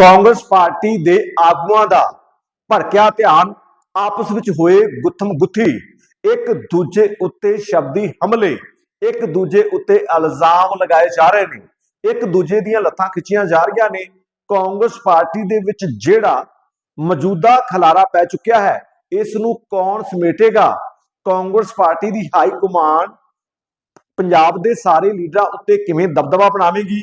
Congress party ਦੇ ਆਗੂਆਂ ਦਾ ਭੜਕਿਆ ਧਿਆਨ ਆਪਸ ਵਿੱਚ ਹੋਏ ਗੁੱਥਮ ਗੁੱਥੀ ਇੱਕ ਦੂਜੇ ਉੱਤੇ ਸ਼ਬਦੀ ਹਮਲੇ, ਇੱਕ ਦੂਜੇ ਉੱਤੇ ਇਲਜ਼ਾਮ ਲਗਾਏ ਜਾ ਰਹੇ ਨੇ, ਇੱਕ ਦੂਜੇ ਦੀਆਂ ਲੱਤਾਂ ਖਿੱਚੀਆਂ ਜਾ ਰਹੀਆਂ ਨੇ। ਕਾਂਗਰਸ ਪਾਰਟੀ ਦੇ ਵਿੱਚ ਜਿਹੜਾ ਮੌਜੂਦਾ ਖਲਾਰਾ ਪੈ ਚੁੱਕਿਆ ਹੈ, ਇਸ ਨੂੰ ਕੌਣ ਸਮੇਟੇਗਾ? ਕਾਂਗਰਸ ਪਾਰਟੀ ਦੀ ਹਾਈ ਕਮਾਂਡ ਪੰਜਾਬ ਦੇ ਸਾਰੇ ਲੀਡਰਾਂ ਉੱਤੇ ਕਿਵੇਂ ਦਬਦਬਾ ਬਣਾਵੇਗੀ?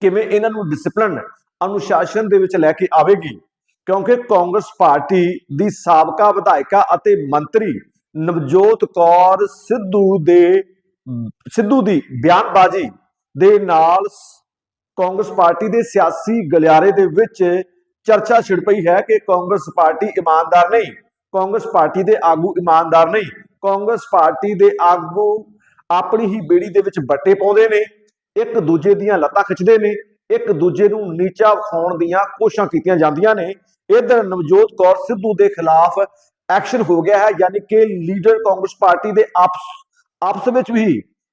ਕਿਵੇਂ ਇਹਨਾਂ ਨੂੰ ਡਿਸਪਲਿਨ ਅਨੁਸ਼ਾਸਨ ਦੇ ਵਿੱਚ ਲੈ ਕੇ ਆਵੇਗੀ। ਕਿਉਂਕਿ ਕਾਂਗਰਸ ਪਾਰਟੀ ਦੀ ਸਾਬਕਾ ਵਿਧਾਇਕਾ ਅਤੇ ਮੰਤਰੀ ਨਵਜੋਤ ਕੌਰ ਸਿੱਧੂ ਦੇ, ਸਿੱਧੂ ਦੀ ਬਿਆਨਬਾਜ਼ੀ ਦੇ ਨਾਲ ਕਾਂਗਰਸ ਪਾਰਟੀ ਦੇ ਸਿਆਸੀ ਗਲਿਆਰੇ ਦੇ ਵਿੱਚ ਚਰਚਾ ਛਿੜ ਪਈ ਹੈ ਕਿ ਕਾਂਗਰਸ ਪਾਰਟੀ ਇਮਾਨਦਾਰ ਨਹੀਂ, ਕਾਂਗਰਸ ਪਾਰਟੀ ਦੇ ਆਗੂ ਇਮਾਨਦਾਰ ਨਹੀਂ, ਕਾਂਗਰਸ ਪਾਰਟੀ ਦੇ ਆਗੂ ਆਪਣੀ ਹੀ ਬੇੜੀ ਦੇ ਵਿੱਚ ਬੱਟੇ ਪਾਉਂਦੇ ਨੇ, ਇੱਕ ਦੂਜੇ ਦੀਆਂ ਲੱਤਾਂ ਖਿੱਚਦੇ ਨੇ ਇੱਕ ਦੂਜੇ ਨੂੰ ਨੀਚਾ ਵਿਖਾਉਣ ਦੀਆਂ ਕੋਸ਼ਿਸ਼ਾਂ ਕੀਤੀਆਂ ਜਾਂਦੀਆਂ ਨੇ। ਇਧਰ ਨਵਜੋਤ ਕੌਰ ਸਿੱਧੂ ਦੇ ਖਿਲਾਫ ਐਕਸ਼ਨ ਹੋ ਗਿਆ ਹੈ, ਯਾਨੀ ਕਿ ਲੀਡਰ ਕਾਂਗਰਸ ਪਾਰਟੀ ਦੇ ਆਪਸ ਆਪਸ ਵਿੱਚ ਵੀ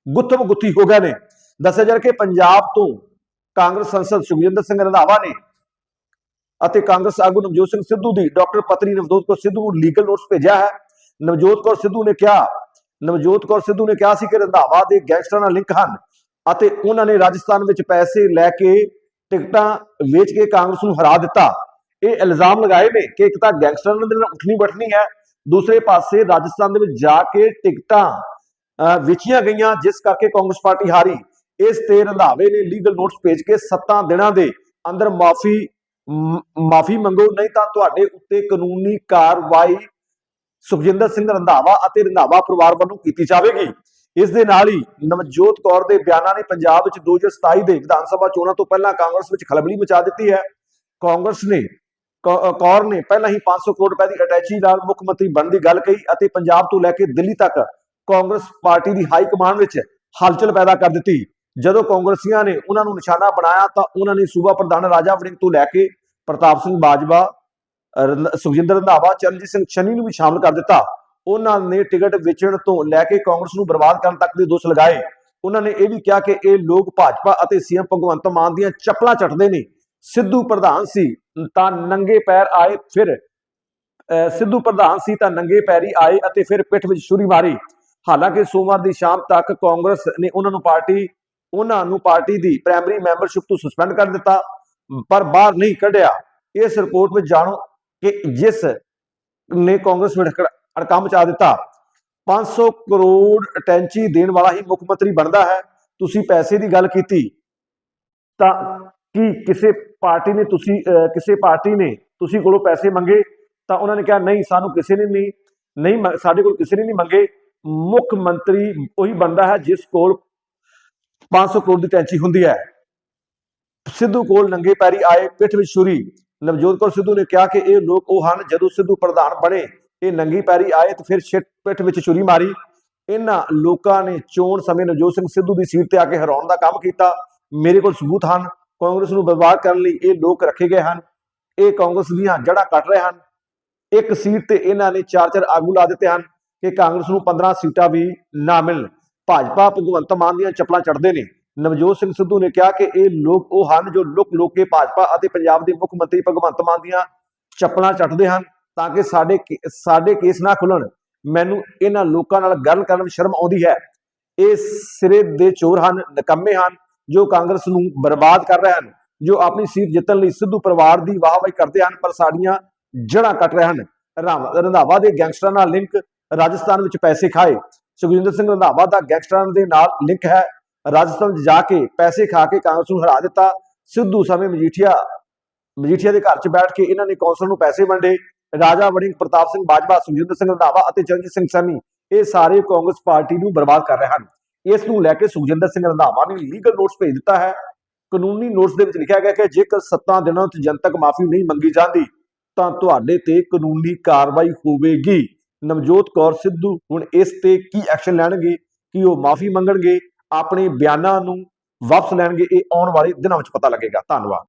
ਗੁੱਥਮ ਗੁੱਥੀ ਹੋ ਗਏ ਨੇ। ਦੱਸਿਆ ਜਾ ਰਿਹਾ ਕਿ ਪੰਜਾਬ ਤੋਂ ਕਾਂਗਰਸ ਸੰਸਦ ਸੁਖਜਿੰਦਰ ਸਿੰਘ ਰੰਧਾਵਾ ਨੇ ਅਤੇ ਕਾਂਗਰਸ ਆਗੂ ਨਵਜੋਤ ਸਿੰਘ ਸਿੱਧੂ ਦੀ ਡਾਕਟਰ ਪਤਨੀ ਨਵਜੋਤ ਕੌਰ ਸਿੱਧੂ ਨੂੰ ਲੀਗਲ ਨੋਟਿਸ ਭੇਜਿਆ ਹੈ। ਨਵਜੋਤ ਕੌਰ ਸਿੱਧੂ ਨੇ ਕਿਹਾ, ਨਵਜੋਤ ਕੌਰ ਸਿੱਧੂ ਨੇ ਕਿਹਾ ਸੀ ਕਿ ਰੰਧਾਵਾ ਦੇ ਗੈਂਗਸਟਰਾਂ ਨਾਲ ਲਿੰਕ ਹਨ। ਅਤੇ ਉਹਨਾਂ ਨੇ ਰਾਜਸਥਾਨ ਵਿੱਚ ਪੈਸੇ ਲੈ ਕੇ ਟਿਕਟਾਂ ਵੇਚ ਕੇ ਕਾਂਗਰਸ ਨੂੰ ਹਰਾ ਦਿੱਤਾ। ਇਹ ਇਲਜ਼ਾਮ ਲਗਾਏ ਨੇ ਕਿ ਇੱਕ ਤਾਂ ਗੈਂਗਸਟਰਾਂ ਦੇ ਨਾਲ ਉੱਠਣੀ ਬੈਠਣੀ ਹੈ ਦੂਸਰੇ ਪਾਸੇ ਰਾਜਸਥਾਨ ਦੇ ਵਿੱਚ ਜਾ ਕੇ ਟਿਕਟਾਂ ਅਹ, ਵੇਚੀਆਂ ਗਈਆਂ ਜਿਸ ਕਰਕੇ ਕਾਂਗਰਸ ਪਾਰਟੀ ਹਾਰੀ। ਇਸ ਤੇ ਰੰਧਾਵੇ ਨੇ ਲੀਗਲ ਨੋਟਿਸ ਭੇਜ ਕੇ 7 ਦਿਨਾਂ ਦੇ ਅੰਦਰ ਮਾਫੀ ਮਾਫੀ ਮੰਗੋ ਨਹੀਂ ਤਾਂ ਤੁਹਾਡੇ ਉੱਤੇ ਕਾਨੂੰਨੀ ਕਾਰਵਾਈ ਸੁਖਜਿੰਦਰ ਸਿੰਘ ਰੰਧਾਵਾ ਅਤੇ ਰੰਧਾਵਾ ਪਰਿਵਾਰ ਵੱਲੋਂ ਕੀਤੀ ਜਾਵੇਗੀ। ਇਸ ਦੇ ਨਾਲ ਹੀ ਨਵਜੋਤ ਕੌਰ ਦੇ ਬਿਆਨਾਂ ਨੇ ਪੰਜਾਬ ਵਿੱਚ 2027 ਦੇ ਵਿਧਾਨ ਸਭਾ ਚੋਣਾਂ ਤੋਂ ਪਹਿਲਾਂ ਕਾਂਗਰਸ ਵਿੱਚ ਖਲਬਲੀ ਮਚਾ ਦਿੱਤੀ ਹੈ। ਕਾਂਗਰਸ ਨੇ ਕੌਰ ਨੇ ਪਹਿਲਾਂ ਹੀ 500 ਕਰੋੜ ਰੁਪਏ ਦੀ ਅਟੈਚੀ ਨਾਲ ਮੁੱਖ ਮੰਤਰੀ ਬਣਨ ਦੀ ਗੱਲ ਕਹੀ ਅਤੇ ਪੰਜਾਬ ਤੋਂ ਲੈ ਕੇ ਦਿੱਲੀ ਤੱਕ ਕਾਂਗਰਸ ਪਾਰਟੀ ਦੀ ਹਾਈ ਕਮਾਂਡ ਵਿੱਚ ਹਲਚਲ ਪੈਦਾ ਕਰ ਦਿੱਤੀ। ਜਦੋਂ ਕਾਂਗਰਸੀਆਂ ਨੇ ਉਹਨਾਂ ਨੂੰ ਨਿਸ਼ਾਨਾ ਬਣਾਇਆ ਤਾਂ ਉਹਨਾਂ ਨੇ ਸੂਬਾ ਪ੍ਰਧਾਨ ਰਾਜਾ ਵੜਿੰਗ ਤੋਂ ਲੈ ਕੇ ਪ੍ਰਤਾਪ ਸਿੰਘ ਬਾਜਵਾ ਸੁਖਜਿੰਦਰ ਰੰਧਾਵਾ, ਚਰਨਜੀਤ ਸਿੰਘ ਚੰਨੀ ਨੂੰ ਵੀ ਸ਼ਾਮਲ ਕਰ ਦਿੱਤਾ। ਉਹਨਾਂ ਨੇ ਟਿਕਟ ਵੇਚਣ ਤੋਂ ਲੈ ਕੇ ਕਾਂਗਰਸ ਨੂੰ ਬਰਬਾਦ ਕਰਨ ਤੱਕ ਦੇ ਦੋਸ਼ ਲਗਾਏ। ਉਹਨਾਂ ਨੇ ਇਹ ਵੀ ਕਿਹਾ ਕਿ ਇਹ ਲੋਕ ਭਾਜਪਾ ਅਤੇ ਸੀਐਮ ਭਗਵੰਤ ਮਾਨ ਦੀਆਂ ਚੱਪਲਾਂ ਚੱਟਦੇ ਨੇ। ਸਿੱਧੂ ਪ੍ਰਧਾਨ ਸੀ, ਤਾਂ ਨੰਗੇ ਪੈਰ ਆਏ, ਫਿਰ ਸਿੱਧੂ ਪ੍ਰਧਾਨ ਸੀ, ਤਾਂ ਨੰਗੇ ਪੈਰੀ ਆਏ ਅਤੇ ਫਿਰ ਪਿੱਠ ਵਿੱਚ ਛੁਰੀ ਮਾਰੀ। ਹਾਲਾਂਕਿ ਸੋਮਵਾਰ ਦੀ ਸ਼ਾਮ ਤੱਕ ਕਾਂਗਰਸ ਨੇ ਉਹਨਾਂ ਨੂੰ ਪਾਰਟੀ, ਉਹਨਾਂ ਨੂੰ ਪਾਰਟੀ ਦੀ ਪ੍ਰਾਇਮਰੀ ਮੈਂਬਰਸ਼ਿਪ ਤੋਂ ਸਸਪੈਂਡ ਕਰ ਦਿੱਤਾ, ਪਰ ਬਾਹਰ ਨਹੀਂ ਕੱਢਿਆ। ਇਸ ਰਿਪੋਰਟ ਵਿੱਚ ਜਾਣੋ ਕਿ ਜਿਸ ਨੇ ਕਾਂਗਰਸ ਵਿੱਚ ਹੜਕ- ਹੜਕੰਪ ਮਚਾ ਦਿੱਤਾ। 500 ਕਰੋੜ ਅਟੈਂਚੀ ਦੇਣ ਵਾਲਾ ਹੀ ਮੁੱਖ ਮੰਤਰੀ ਬਣਦਾ ਹੈ। ਤੁਸੀਂ ਪੈਸੇ ਦੀ ਗੱਲ ਕੀਤੀ ਤਾਂ ਕੀ ਕਿਸੇ ਪਾਰਟੀ ਨੇ ਤੁਸੀਂ ਅਹ, ਕਿਸੇ ਪਾਰਟੀ ਨੇ ਤੁਸੀਂ ਕੋਲੋਂ ਪੈਸੇ ਮੰਗੇ? ਤਾਂ ਉਹਨਾਂ ਨੇ ਕਿਹਾ ਨਹੀਂ ਸਾਨੂੰ ਕਿਸੇ ਨੇ ਨਹੀਂ ਨਹੀਂ ਸਾਡੇ ਕੋਲ ਕਿਸੇ ਨੇ ਨਹੀਂ ਮੰਗੇ। ਮੁੱਖ ਮੰਤਰੀ ਉਹੀ ਬੰਦਾ ਹੈ ਜਿਸ ਕੋਲ 500 ਕਰੋੜ ਦੀ ਟੈਂਚੀ ਹੁੰਦੀ ਹੈ। ਸਿੱਧੂ ਕੋਲ ਨੰਗੇ ਪੈਰੀ ਆਏ ਪਿੱਠ ਵਿੱਚ ਛੁਰੀ। ਨਵਜੋਤ ਕੌਰ ਸਿੱਧੂ ਨੇ ਕਿਹਾ ਕਿ ਇਹ ਲੋਕ ਉਹ ਹਨ ਜਦੋਂ ਸਿੱਧੂ ਪ੍ਰਧਾਨ ਬਣੇ। ਇਹ ਨੰਗੀ ਪੈਰੀ ਆਏ ਤੇ ਫਿਰ ਛਿੱਟ ਪਿੱਠ ਵਿੱਚ ਛੁਰੀ ਮਾਰੀ। ਇਹਨਾਂ ਲੋਕਾਂ ਨੇ ਚੋਣ ਸਮੇਂ ਨਵਜੋਤ ਸਿੰਘ ਸਿੱਧੂ ਦੀ ਸੀਟ ਤੇ ਆ ਕੇ ਹਰਾਉਣ ਦਾ ਕੰਮ ਕੀਤਾ। ਮੇਰੇ ਕੋਲ ਸਬੂਤ ਹਨ। ਕਾਂਗਰਸ ਨੂੰ ਬਰਬਾਦ ਕਰਨ ਲਈ ਇਹ ਲੋਕ ਰੱਖੇ ਗਏ ਹਨ। ਇਹ ਕਾਂਗਰਸ ਦੀਆਂ ਜੜ੍ਹਾਂ ਕੱਟ ਰਹੇ ਹਨ। ਇੱਕ ਸੀਟ ਤੇ ਇਹਨਾਂ ਨੇ ਚਾਰ ਚਾਰ ਆਗੂ ਲਾ ਦਿੱਤੇ ਹਨ ਕਿ ਕਾਂਗਰਸ ਨੂੰ 15 ਸੀਟਾਂ ਵੀ ਨਾ ਮਿਲਣ। ਭਾਜਪਾ, ਭਗਵੰਤ ਮਾਨ ਦੀਆਂ ਚੱਪਲਾਂ ਚੜਦੇ ਨੇ। ਨਵਜੋਤ ਸਿੰਘ ਸਿੱਧੂ ਨੇ ਕਿਹਾ ਕਿ ਇਹ ਲੋਕ ਉਹ ਹਨ ਜੋ ਲੁਕ ਲੁਕ ਕੇ ਭਾਜਪਾ ਅਤੇ ਪੰਜਾਬ ਦੇ ਮੁੱਖ ਮੰਤਰੀ ਭਗਵੰਤ ਮਾਨ ਦੀਆਂ ਚੱਪਲਾਂ ਚੱਟਦੇ ਹਨ। ਤਾਂ ਕਿ ਸਾਡੇ ਕੇ- ਸਾਡੇ ਕੇਸ ਨਾ ਖੁੱਲਣ। ਮੈਨੂੰ ਇਹਨਾਂ ਲੋਕਾਂ ਨਾਲ ਗੱਲ ਕਰਨ ਵਿੱਚ ਸ਼ਰਮ ਆਉਂਦੀ ਹੈ। ਇਹ ਸਿਰੇ ਦੇ ਚੋਰ ਹਨ, ਨਕੰਮੇ ਹਨ, ਜੋ ਕਾਂਗਰਸ ਨੂੰ ਬਰਬਾਦ ਕਰ ਰਹੇ ਹਨ, ਜੋ ਆਪਣੀ ਸੀਟ ਜਿੱਤਣ ਲਈ ਸਿੱਧੂ ਪਰਿਵਾਰ ਦੀ ਵਾਹਵਾਹੀ ਕਰਦੇ ਹਨ, ਪਰ ਸਾਡੀਆਂ ਜੜ੍ਹਾਂ ਕੱਟ ਰਹੇ ਹਨ। ਰੰਧਾਵਾ ਦੇ ਗੈਂਗਸਟਰਾਂ ਨਾਲ ਲਿੰਕ, ਰਾਜਸਥਾਨ ਵਿੱਚ ਪੈਸੇ ਖਾਏ। ਸੁਖਜਿੰਦਰ ਸਿੰਘ ਰੰਧਾਵਾ ਦਾ ਗੈਂਗਸਟਰਾਂ ਦੇ ਨਾਲ ਲਿੰਕ ਹੈ। ਰਾਜਸਥਾਨ ਜਾ ਕੇ ਪੈਸੇ ਖਾ ਕੇ ਕਾਂਗਰਸ ਨੂੰ ਹਰਾ ਦਿੱਤਾ। ਸਿੱਧੂ ਸਮੇਂ ਮਜੀਠੀਆ ਮਜੀਠੀਆ ਦੇ ਘਰ 'ਚ ਬੈਠ ਕੇ ਇਹਨਾਂ ਨੇ ਕੌਂਸਲ ਨੂੰ ਪੈਸੇ ਵੰਡੇ। ਰਾਜਾ ਵੜਿੰਗ ਪ੍ਰਤਾਪ ਸਿੰਘ ਬਾਜਵਾ, ਸੁਖਜਿੰਦਰ ਸਿੰਘ ਰੰਧਾਵਾ ਅਤੇ ਚਰਨਜੀਤ ਸਿੰਘ ਸੰਨੀ ਇਹ ਸਾਰੇ ਕਾਂਗਰਸ ਪਾਰਟੀ ਨੂੰ ਬਰਬਾਦ ਕਰ ਰਹੇ ਹਨ। ਇਸ ਨੂੰ ਲੈ ਕੇ ਸੁਖਜਿੰਦਰ ਸਿੰਘ ਰੰਧਾਵਾ ਨੇ ਲੀਗਲ ਨੋਟਿਸ ਭੇਜ ਦਿੱਤਾ ਹੈ। ਕਾਨੂੰਨੀ ਨੋਟਿਸ ਦੇ ਵਿੱਚ ਲਿਖਿਆ ਗਿਆ ਕਿ ਜੇਕਰ 7 ਦਿਨਾਂ ਤੋਂ ਜਨਤਕ ਮਾਫੀ ਨਹੀਂ ਮੰਗੀ ਜਾਂਦੀ, ਤਾਂ ਤੁਹਾਡੇ ਤੇ ਕਾਨੂੰਨੀ ਕਾਰਵਾਈ ਹੋਵੇਗੀ। ਨਵਜੋਤ ਕੌਰ ਸਿੱਧੂ ਹੁਣ ਇਸ ਤੇ ਕੀ ਐਕਸ਼ਨ ਲੈਣਗੇ, ਕੀ ਉਹ ਮਾਫੀ ਮੰਗਣਗੇ, ਆਪਣੇ ਬਿਆਨਾਂ ਨੂੰ ਵਾਪਸ ਲੈਣਗੇ, ਇਹ ਆਉਣ ਵਾਲੇ ਦਿਨਾਂ ਵਿੱਚ ਪਤਾ ਲੱਗੇਗਾ। ਧੰਨਵਾਦ।